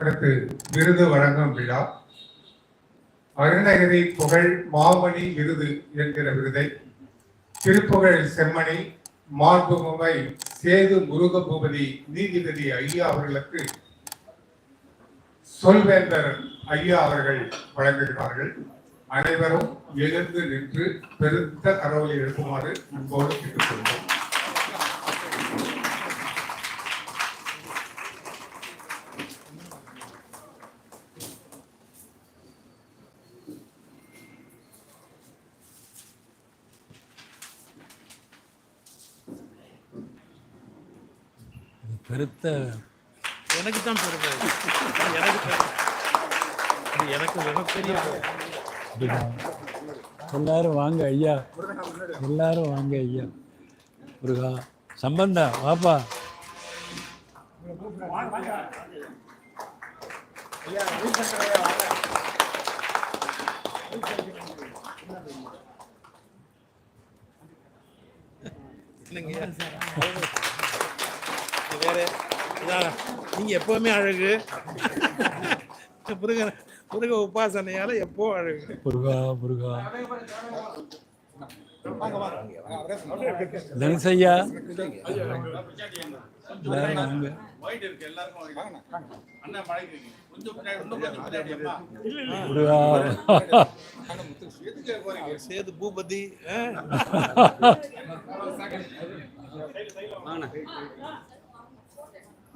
அடுத்து விருது வழங்கும் விழா. அருணகிரி புகழ் மாமணி விருது என்கிற விருதை. திருப்புகழ் செம்மணி மாண்புமை சேது முருகபூபதி நீதிபதி ஐயா அவர்களுக்கு சொல்வேந்தர் ஐயா அவர்கள் வழங்குகிறார்கள். அனைவரும் எழுந்து நின்று பெருத்த கரவலை எழுப்புமாறு அன்போடு கேட்டுக்கொள்வோம் பெருத்த எனக்கு தான் பெருமை. எனக்கு பெருமை. எனக்கு மிகப்பெரிய. எல்லாரும் வாங்க ஐயா. எல்லாரும் வாங்க ஐயா. முருகா சம்பந்தா வாப்பா. வேற. நீங்க எப்பவுமே அழகு. முருக முருக உபாசனையால எப்போ அழகு. முருகா முருகா. முருகா. சேது பூபதி?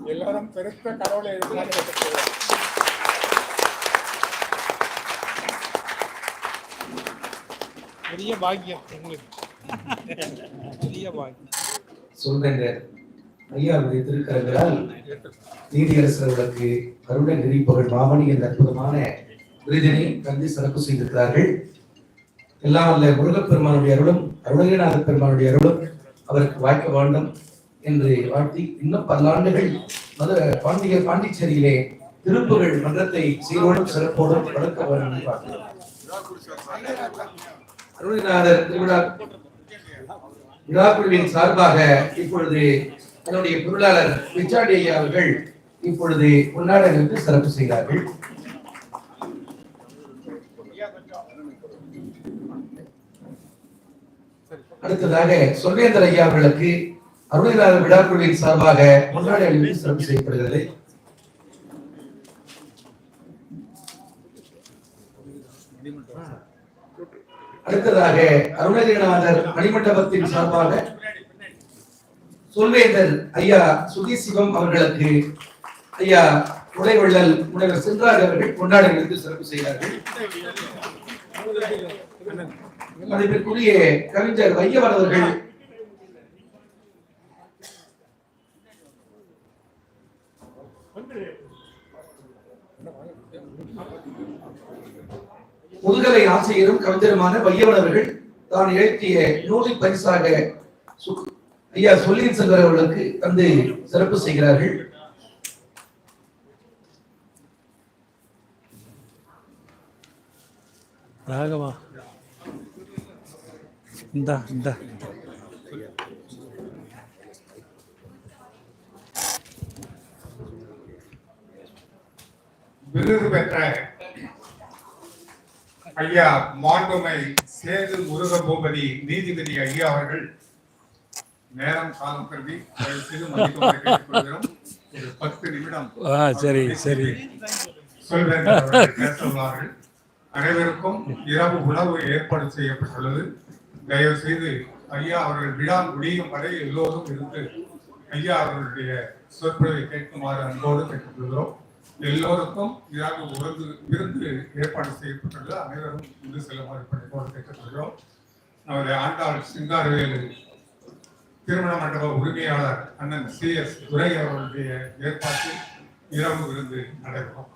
எல்லாரும் பெருத்த கடவுளை எழுப்புமாறு பெரிய பாக்கியம் உங்களுக்கு பெரிய பாக்கியம். சொல்றேங்க ஐயாவுடைய திருக்கரங்களால் நீதியரசர்களுக்கு கருணை புகழ் மாமணி என்ற அற்புதமான விருதினை தந்தி சிறப்பு செய்திருக்கிறார்கள். எல்லாம் அல்ல முருகப்பெருமானுடைய அருளும் அருணகிரிநாத பெருமானுடைய அருளும் அவருக்கு வாய்க்க வேண்டும் என்று வாழ்த்தி இன்னும் பல்லாண்டுகள் மது பாண்டிய பாண்டிச்சேரியிலே திருப்புகள் மன்றத்தை சீரோடும் சிறப்போடும் வளர்க்க வேண்டும் என்று திருவிழா விழாக்குழுவின் சார்பாக இப்பொழுது என்னுடைய பொருளாளர் பிச்சாடி ஐயா அவர்கள் இப்பொழுது கொண்டாடங்களுக்கு சிறப்பு செய்கிறார்கள் அடுத்ததாக சொல்வேந்தர் ஐயா அவர்களுக்கு அருணகிரிநாதர் விழாக்குழுவின் சார்பாக கொண்டாட அணிவித்து சிறப்பு செய்யப்படுகிறது. அடுத்ததாக அருணகிரிநாதர் மணிமண்டபத்தின் சார்பாக சொல்வேந்தர் ஐயா சுகி சிவம் அவர்களுக்கு ஐயா உடைவள்ளல் முனைவர் சென்றார் அவர்கள் கொண்டாடங்களுக்கு சிறப்பு செய்கிறார்கள் மதிப்பிற்குரிய கவிஞர் வையவன் அவர்கள் முதுகலை ஆசிரியரும் கவிஞருமான வையவன் அவர்கள் தான் எழுத்திய நூலை பரிசாக ஐயா சொல்லின் செல்வர் அவர்களுக்கு தந்து சிறப்பு செய்கிறார்கள். ராகவா. இந்தா இந்தா. விருது பெற்ற ஐயா மாண்புமை சேது முருக பூபதி நீதிபதி ஐயா அவர்கள் நேரம் காலம் கருதி. ஒரு பத்து நிமிடம் சரி சரி. உள்ளார்கள் அனைவருக்கும் இரவு உணவு ஏற்பாடு செய்யப்பட்டுள்ளது. தயவு செய்து ஐயா அவர்கள் விழா முடியும் வரை எல்லோரும் இருந்து ஐயா அவர்களுடைய சொற்பொழிவை கேட்குமாறு அன்போடு கேட்டுக்கொள்கிறோம். எல்லோருக்கும் இரவு உறந்து இருந்து ஏற்பாடு செய்யப்பட்டுள்ளது. அனைவரும் இருந்து செல்லுமாறு பணிப்போடு கேட்டுக்கொள்கிறோம். நம்முடைய ஆண்டாள் சிங்காரவேலு திருமண மண்டப உரிமையாளர் அண்ணன் சி எஸ் துரை அவர்களுடைய ஏற்பாட்டில் இரவு விருந்து நடைபெறும்.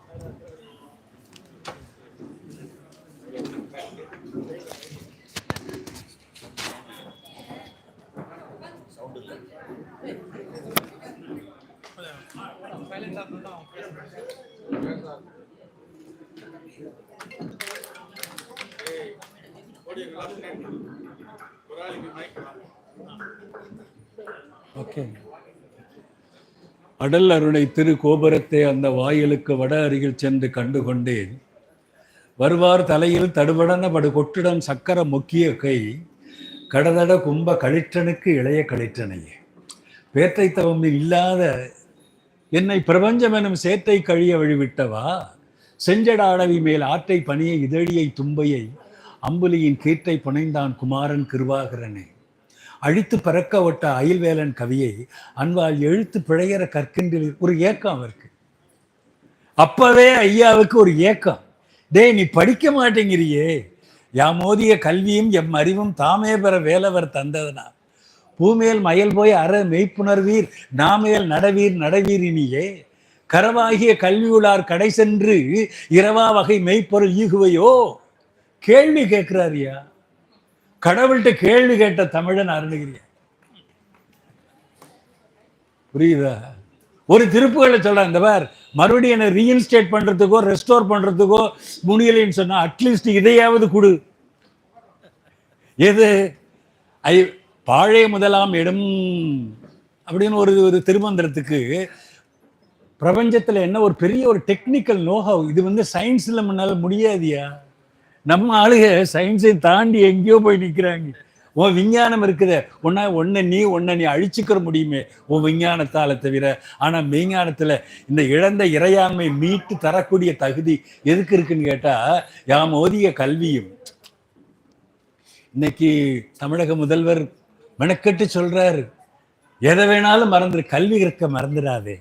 ஓகே. அடல் அருணை திரு கோபுரத்தை அந்த வாயிலுக்கு வட அருகில் சென்று கண்டு கொண்டேன் வருவார் தலையில் தடுபடன படு கொட்டிடம் சக்கர முக்கிய கை கடதட கும்ப கழிற்றனுக்கு இளைய களிற்றனையே பேற்றை தவம் இல்லாத என்னை பிரபஞ்சம் எனும் சேற்றை கழிய வழிவிட்டவா? செஞ்சடாடவி மேல் ஆற்றை பணியை இதழியை தும்பையை அம்புலியின் கீற்றை புனைந்தான் குமாரன் கிருவாகரனே. அழித்து பறக்க ஒட்ட அயில்வேலன் கவியை அன்பால் எழுத்து பிழையற கற்கின்றில் ஒரு ஏக்கம் அவருக்கு. அப்பவே ஐயாவுக்கு ஒரு ஏக்கம். டேய் நீ படிக்க மாட்டேங்கிறியே. யாமோதிய மோதிய கல்வியும் எம் அறிவும் தாமே பெற வேலவர் தந்ததுனா. பூமேல் மயல் போய் அற மெய்ப்புணர்வீர் நாமேல் நடவீர் நடவீர் இனியே கரவாகிய கல்வியுளார் கடை சென்று இரவா வகை மெய்ப்பொருள் ஈகுவையோ. கேள்வி கேட்கிறாரியா கடவுள்கிட்ட கேள்வி கேட்ட தமிழன் அருணகிரியா. புரியுதா? ஒரு திருப்புகளை சொல்றேன் இந்த பார் மறுபடியும் என்ன ரீஇன்ஸ்டேட் பண்றதுக்கோ ரெஸ்டோர் பண்றதுக்கோ முடியலைன்னு சொன்னா அட்லீஸ்ட் இதையாவது கொடு. எது? ஐ பாழை முதலாம் இடம். அப்படின்னு ஒரு ஒரு திருமந்திரத்துக்கு பிரபஞ்சத்தில் என்ன ஒரு பெரிய ஒரு டெக்னிக்கல் நோஹவ் இது வந்து சயின்ஸ்ல முன்னால் முடியாதியா? நம்ம ஆளுக சயின்ஸை தாண்டி எங்கேயோ போய் நிற்கிறாங்க உன் விஞ்ஞானம் இருக்குதே. ஒன்னா ஒன்னை நீ ஒன்ன நீ அழிச்சுக்கிற முடியுமே. உன் விஞ்ஞானத்தால தவிர. ஆனா மெய்ஞானத்துல இந்த இழந்த இறையாண்மை மீட்டு தரக்கூடிய தகுதி எதுக்கு இருக்குன்னு கேட்டா யாம் ஓதிய கல்வியும். இன்னைக்கு தமிழக முதல்வர் மெனக்கெட்டு சொல்றாரு. எதை வேணாலும் மறந்துரு. கல்வி இருக்க மறந்துடாதே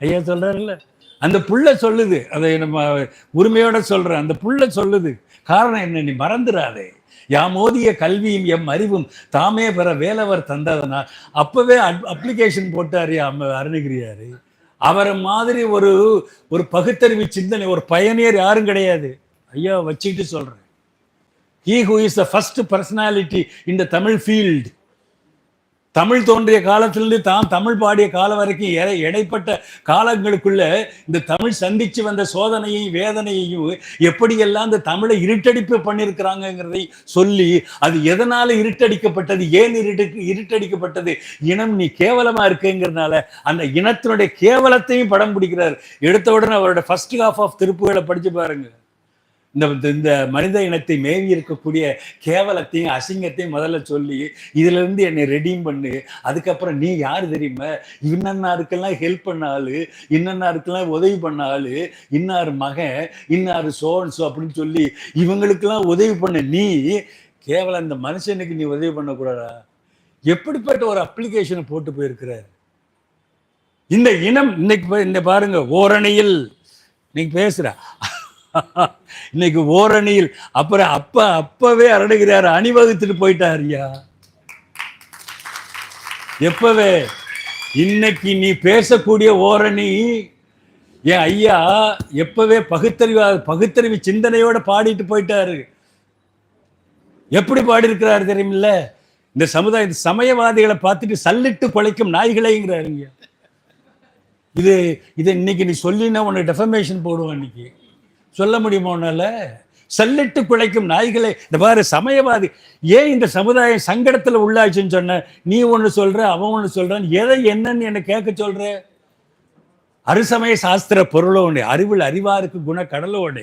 ஐயா சொல்றாருல்ல? அந்த புள்ள சொல்லுது. அதை நம்ம உரிமையோட சொல்றேன். அந்த புள்ள சொல்லுது. காரணம் என்ன? நீ மறந்துடாதே யாம் ஓதிய கல்வியும் எம் அறிவும் தாமே பெற வேலவர் தந்ததுனா அப்பவே அப்ளிகேஷன் போட்டாரு அம்ம அருணகிரியாரு. அவரை மாதிரி ஒரு ஒரு பகுத்தறிவு சிந்தனை ஒரு பயனியர் யாரும் கிடையாது. ஐயா வச்சுக்கிட்டு சொல்றேன். He who is the first personality in the Tamil field Tamil தோன்றிய காலத்திலிருந்து தான் தமிழ் பாடிய காலம் வரைக்கும் எடை இடைப்பட்ட காலங்களுக்குள்ள இந்த தமிழ் சந்திச்சு வந்த சோதனையையும் வேதனையையும் எப்படியெல்லாம் இந்த தமிழை இருட்டடிப்பு பண்ணியிருக்கிறாங்கிறதை சொல்லி அது எதனால இருட்டடிக்கப்பட்டது ஏன் இருட்டு இருட்டடிக்கப்பட்டது இனம் நீ கேவலமா இருக்குங்கிறதுனால அந்த இனத்தினுடைய கேவலத்தையும் படம் பிடிக்கிறார். எடுத்த உடனே அவரோட ஃபர்ஸ்ட் ஹாஃப் ஆஃப் திருப்புகளை படிச்சு பாருங்க. இந்த இந்த மனித இனத்தை மேவி இருக்கக்கூடிய கேவலத்தையும் அசிங்கத்தையும் முதல்ல சொல்லி இதுல இருந்து என்னை ரெடீம் பண்ணு. அதுக்கப்புறம் நீ யார் தெரியுமா? இன்னன்னாருக்கெல்லாம் ஹெல்ப் பண்ண ஆளு இன்னன்னாருக்கெல்லாம் உதவி பண்ண ஆளு இன்னார் மகன் இன்னார் சோன்சோ அப்படின்னு சொல்லி இவங்களுக்கெல்லாம் உதவி பண்ண. நீ கேவலம் இந்த மனுஷனுக்கு நீ உதவி பண்ணக்கூடாதா? எப்படிப்பட்ட ஒரு அப்ளிகேஷனை போட்டு போயிருக்கிறார்? இந்த இனம் இன்னைக்கு இந்த பாருங்க ஓரணியில் இன்னைக்கு பேசுற இன்னைக்கு ஓரணியில் அப்புறம் அப்ப அப்பவே அரடுகிறார் அணிவகுத்துட்டு போயிட்டாருயா எப்பவே? இன்னைக்கு நீ பேசக்கூடிய ஓரணி என் ஐயா எப்பவே பகுத்தறிவா பகுத்தறிவு சிந்தனையோட பாடிட்டு போயிட்டாரு. எப்படி பாடியிருக்கிறாரு தெரியுமில்ல? இந்த சமுதாய சமயவாதிகளை பார்த்துட்டு சல்லிட்டு குலைக்கும் நாய்களேங்கிறாருங்க இது இதை இன்னைக்கு நீ சொல்லினா உனக்கு டெஃபமேஷன் போடுவான் இன்னைக்கு. சொல்ல முடியுமோனால சல்லிட்டு குலைக்கும் நாய்களை இந்த பாரு சமயவாதி ஏன் இந்த சமுதாயம் சங்கடத்துல உள்ளாச்சுன்னு சொன்ன? நீ ஒண்ணு சொல்ற அவன் ஒன்று சொல்றான் எதை என்னன்னு என்ன கேட்க சொல்ற? அருசமய சாஸ்திர பொருளோடு அறிவில் அறிவாருக்கு குண கடலோடு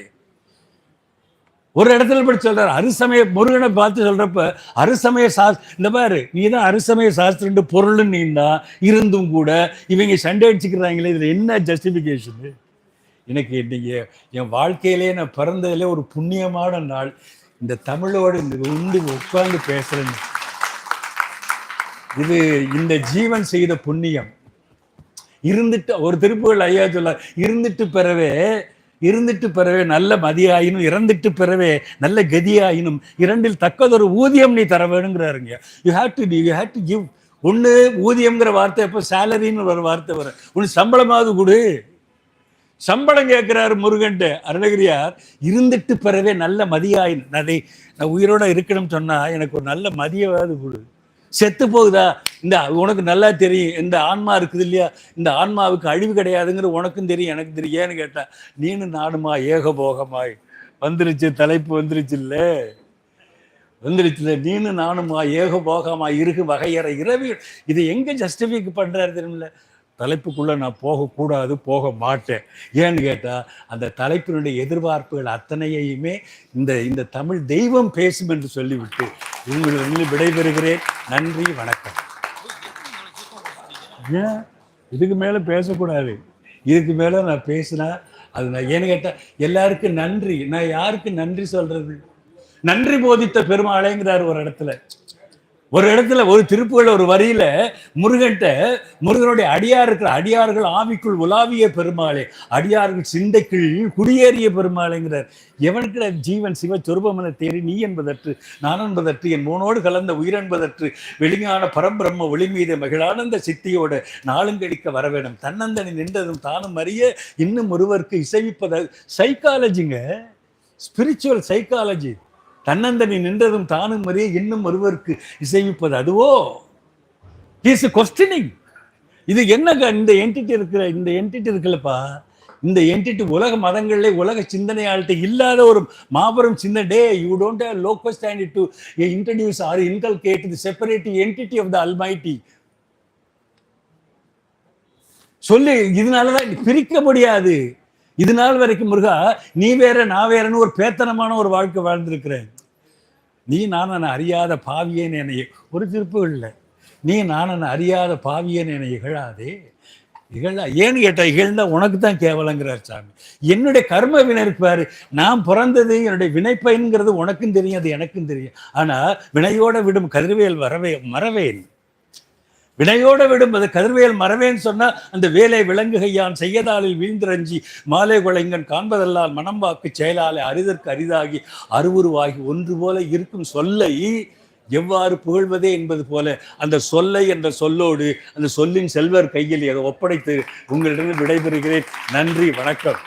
ஒரு இடத்துல இப்படி சொல்றாரு அருசமய முருகனை பார்த்து சொல்றப்ப அருசமய சாஸ் இந்த பாரு நீ தான் அருசமய சாஸ்திரண்டு பொருள்னு நீ தான் இருந்தும் கூட இவங்க சண்டை அடிச்சுக்கிறாங்களே இதுல என்ன ஜஸ்டிபிகேஷன் எனக்கு இன்னைக்கு என் வாழ்க்கையிலே நான் பிறந்ததுல ஒரு புண்ணியமான நாள். இந்த தமிழோடு இந்த உண்டு உட்கார்ந்து பேசுறேன்னு இது இந்த ஜீவன் செய்த புண்ணியம். இருந்துட்டு ஒரு திருப்புகள் ஐயா சொல்ல இருந்துட்டு பிறவே இருந்துட்டு பிறவே நல்ல மதியாயினும் இறந்துட்டு பிறவே நல்ல கதியாயினும் இரண்டில் தக்கதொரு ஊதியம் நீ தர வேணுங்கிறாருங்க. You have to you have to give ஒன்று ஊதியம்ங்கிற வார்த்தை எப்போ சேலரின்னு ஒரு வார்த்தை வரும். ஒன்று சம்பளமாவது கொடு. சம்பளம் கேட்கிறார் முருகன்ட்டு அருணகிரியார் இருந்துட்டு பிறவே நல்ல மதியாயின். அதை நான் உயிரோட இருக்கணும்னு சொன்னா எனக்கு ஒரு நல்ல மதியவாது கொடு. செத்து போகுதா? இந்த உனக்கு நல்லா தெரியும். இந்த ஆன்மா இருக்குது இல்லையா? இந்த ஆன்மாவுக்கு அழிவு கிடையாதுங்கிற உனக்கும் தெரியும் எனக்கு தெரியும். ஏன்னு கேட்டால் நீனு நானுமா ஏகபோகமாய். வந்துருச்சு தலைப்பு வந்துருச்சு இல்ல? வந்துருச்சுல நீனு நானுமா ஏகபோகமாய் இருக்கு வகையற. இரவு இதை எங்க ஜஸ்டிஃபைக்கு பண்றாரு தெரியல தலைப்புக்குள்ளே நான் போகக்கூடாது போக மாட்டேன் ஏன்னு கேட்டால் அந்த தலைப்பினுடைய எதிர்பார்ப்புகள் அத்தனையுமே இந்த இந்த தமிழ் தெய்வம் பேசும் என்று சொல்லிவிட்டு உங்களிடம் விடைபெறுகிறேன். நன்றி வணக்கம். ஏன்? இதுக்கு மேலே பேசக்கூடாது. இதுக்கு மேலே நான் பேசினா அது நான் ஏன்னு கேட்டால் எல்லாருக்கும் நன்றி. நான் யாருக்கு நன்றி சொல்றது? நன்றி போதித்த பெருமாளேங்கிறார் ஒரு இடத்துல. ஒரு இடத்துல ஒரு திருப்புகள் ஒரு வரியில முருகன்ட்ட முருகனுடைய அடியார் இருக்கிற அடியார்கள் ஆவிக்குள் உலாவிய பெருமாளே அடியார்கள் சிந்தைக்குள் குடியேறிய பெருமாளேங்கிறார். எவனுக்கு ஜீவன் சிவ சொருபமன தேறி நீ என்பதற்று நான் என்பதற்று என் மூனோடு கலந்த உயிரென்பதற்று வெளிஞான பரம்பிரம்ம ஒளி மீது மகிழானந்த சித்தியோட நாளுங்கடிக்க வர வேணும் தன்னந்தனி நின்றதும் தானும் அறிய இன்னும் ஒருவருக்கு இசைவிப்பத சைக்காலஜிங்க ஸ்பிரிச்சுவல் சைக்காலஜி தன்னந்தனி நின்றதும் தானும் அறிய இன்னும் ஒருவருக்கு இசைவிப்பது அதுவோ? இஸ் கொஸ்டினிங் இது என்னங்க இந்த என்டிட்டி இருக்கிற இந்த என்டிட்டி இருக்குல்லப்பா. இந்த என்டிட்டி உலக மதங்களிலே உலக சிந்தனையாள்கிட்ட இல்லாத ஒரு மாபெரும் சின்ன டே you don't have local standard to introduce or inculcate the separate entity of the almighty சொல்லி இதனாலதான் பிரிக்க முடியாது. இது நாள் வரைக்கும் முருகா நீ வேற நான் வேறன்னு ஒரு பேத்தனமான ஒரு வாழ்க்கை வாழ்ந்திருக்கிறேன். நீ நான் அறியாத பாவியேன் என்னை ஒரு திருப்பு இல்லை. நீ நான் அறியாத பாவியேன் என்னை இகழாதே. இகழா ஏன்னு கேட்டால் இகழ்ந்தா உனக்கு தான் கேவலங்கிறார் சாமி. என்னுடைய கர்ம வினை இருப்பார் நான் பிறந்தது என்னுடைய வினைப்பயன்கிறது உனக்கும் தெரியும் அது எனக்கும் தெரியும். ஆனால் வினையோட விடும் கதிர்வேல் வரவே மறவேன். வினையோட விடும். அது கதிர்வேல் மறவேன்னு சொன்னால் அந்த வேலை விளங்குகையான் செய்யதாலில் வீழ்ந்திரஞ்சி மாலை குலைங்கன் காண்பதல்லால் மனம் வாக்கு செயலாலே அரிதற்கு அரிதாகி அருவுருவாகி ஒன்று போல இருக்கும் சொல்லை எவ்வாறு புகழ்வதே என்பது போல அந்த சொல்லை என்ற சொல்லோடு அந்த சொல்லின் செல்வர் கையில் அதை ஒப்படைத்து உங்களிடம் விடைபெறுகிறேன். நன்றி வணக்கம்.